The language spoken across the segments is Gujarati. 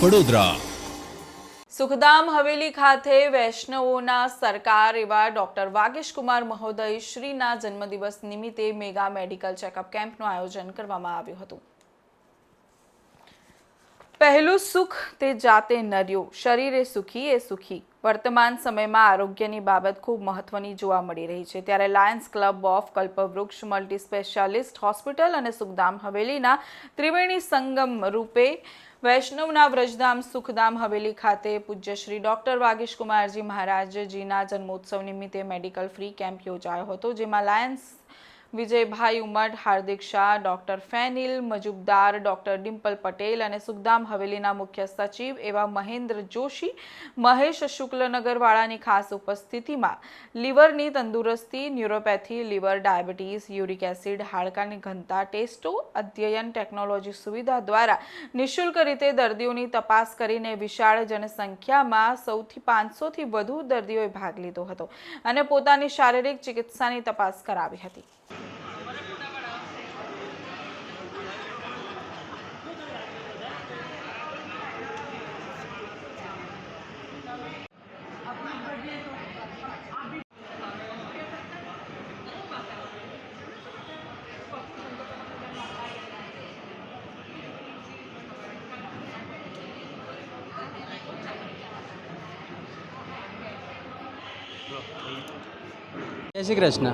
વડોદરા સુખધામ હવેલી ખાતે વૈષ્ણવોના સરકાર એવા ડોક્ટર વાગેશકુમાર મહોદય શ્રીના જન્મદિવસ નિમિત્તે મેગા મેડિકલ ચેકઅપ કેમ્પનું આયોજન કરવામાં આવ્યું હતું. પહેલું સુખ તે જાતે નર્યું, શરીરે સુખી, એ સુખી. વર્તમાન સમયમાં આરોગ્યની બાબત ખૂબ મહત્વની જોવા મળી રહી છે. ત્યારે lions club of Kalpavriksha multi specialist hospital અને સુખધામ હવેલીના ત્રિવેણી સંગમ રૂપે વૈષ્ણવના વ્રજધામ સુખધામ હવેલી ખાતે પૂજ્ય શ્રી ડોક્ટર વાગીશ કુમારજી મહારાજજીના જન્મોત્સવ નિમિત્તે મેડિકલ ફ્રી કેમ્પ યોજાયો હતો, જેમાં lions Vijaybhai Umat, Hardik Shah, doctor Fenil Majumdar doctor Dimple Patel અને સુખધામ હવેલીના મુખ્ય સચિવ એવા મહેન્દ્ર જોશી, મહેશ શુક્લનગરવાળાની ખાસ ઉપસ્થિતિમાં લીવરની તંદુરસ્તી, neuropathy, liver diabetes, uric acid, હાડકાની ઘનતા ટેસ્ટો, અધ્યયન ટેકનોલોજી સુવિધા દ્વારા નિઃશુલ્ક રીતે દર્દીઓની તપાસ કરીને વિશાળ જનસંખ્યામાં સૌથી પાંચસોથી વધુ દર્દીઓએ ભાગ લીધો હતો અને પોતાની શારીરિક ચિકિત્સાની તપાસ કરાવી હતી. જય શ્રી કૃષ્ણ.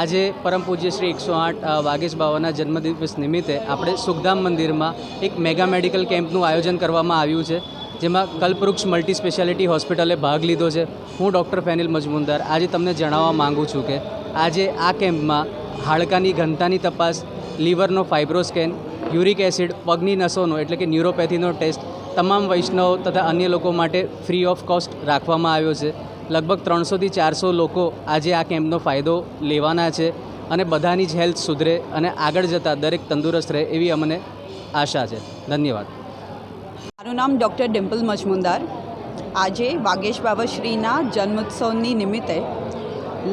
આજે પરમ પૂજ્ય શ્રી એકસો આઠ વાગેશ બાવાના જન્મદિવસ નિમિત્તે આપણે સુખધામ મંદિરમાં એક મેગા મેડિકલ કેમ્પનું આયોજન કરવામાં આવ્યું છે, જેમાં કલ્પવૃક્ષ મલ્ટી સ્પેશિયાલિટી હોસ્પિટલે ભાગ લીધો છે. હું ડૉક્ટર ફેનિલ મજમુંદાર. આજે તમને જણાવવા માગું છું કે આજે આ કેમ્પમાં હાડકાની ઘનતાની તપાસ, લીવરનો ફાઇબ્રોસ્કેન યુરિક એસિડ, પગની નસોનો એટલે કે ન્યુરોપેથીનો ટેસ્ટ, તમામ વૈષ્ણવ તથા અન્ય લોકો માટે ફ્રી ઓફ કોસ્ટ રાખવામાં આવ્યો છે. લગભગ ત્રણસોથી ચારસો લોકો આજે આ કેમ્પનો ફાયદો લેવાના છે અને બધાની જ હેલ્થ સુધરે અને આગળ જતાં દરેક તંદુરસ્ત રહે એવી અમને આશા છે. ધન્યવાદ. મારું નામ ડૉક્ટર ડિમ્પલ મજમુંદાર. આજે વાગેશ બાબાશ્રીના જન્મોત્સવની નિમિત્તે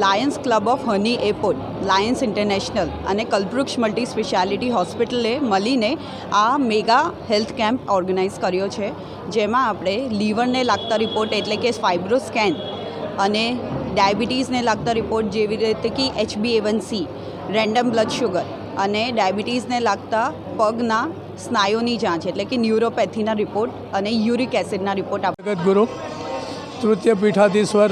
lions club of Harni airport, lions international અને કલ્પવૃક્ષ મલ્ટી સ્પેશિયાલિટી હોસ્પિટલે મળીને આ મેગા હેલ્થ કેમ્પ ઓર્ગેનાઇઝ કર્યો છે, જેમાં આપણે લીવરને લાગતા રિપોર્ટ એટલે કે ફાઇબ્રો સ્કેન અને ડાયાબિટીસને લાગતા રિપોર્ટ જેવી રીતે કે HB A one C, random blood sugar અને ડાયાબિટીસને લાગતા પગના સ્નાયુની જાંચ, એટલે કે ન્યુરોપેથીના રિપોર્ટ અને યુરિક એસિડના રિપોર્ટ આપણે જગતગુરુ તૃતીય પીઠાધીશ્વર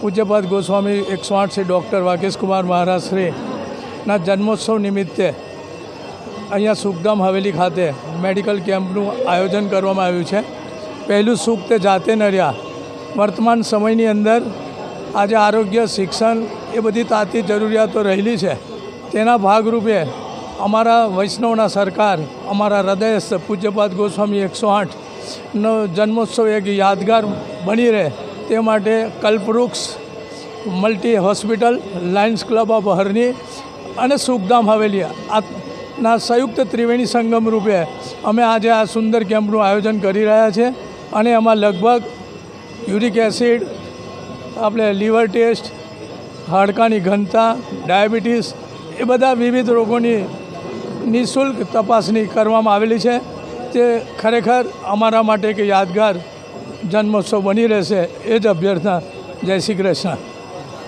પૂજ્યપાદ ગોસ્વામી એકસો આઠ શ્રી ડૉક્ટર વાકેશકુમાર મહારાજશ્રીના જન્મોત્સવ નિમિત્તે અહીંયા સુખધામ હવેલી ખાતે મેડિકલ કેમ્પનું આયોજન કરવામાં આવ્યું છે. પહેલું સુખ તે જાતે ન વર્તમાન સમયની અંદર આજે આરોગ્ય, શિક્ષણ એ બધી તાતી જરૂરિયાતો રહેલી છે. તેના ભાગરૂપે અમારા વૈષ્ણવના સરકાર, અમારા હૃદયસ્થ પૂજ્યપાદ ગોસ્વામી એકસો આઠનો જન્મોત્સવ એક યાદગાર બની રહે તે માટે Kalpavriksha, multi hospital, lions club of Harni અને સુખધામ હવેલી આ ના સંયુક્ત ત્રિવેણી સંગમ રૂપે અમે આજે આ સુંદર કેમ્પનું આયોજન કરી રહ્યા છે. અને એમાં લગભગ યુરિક એસિડ આપણે લીવર ટેસ્ટ હાડકાની ઘનતા ડાયાબિટીસ એ બધા વિવિધ રોગોની નિઃશુલ્ક તપાસણી કરવામાં આવેલી છે તે ખરેખર અમારા માટે એક યાદગાર જન્મોત્સવ બની રહેશે એ જ અભ્યર્થના જય શ્રી કૃષ્ણ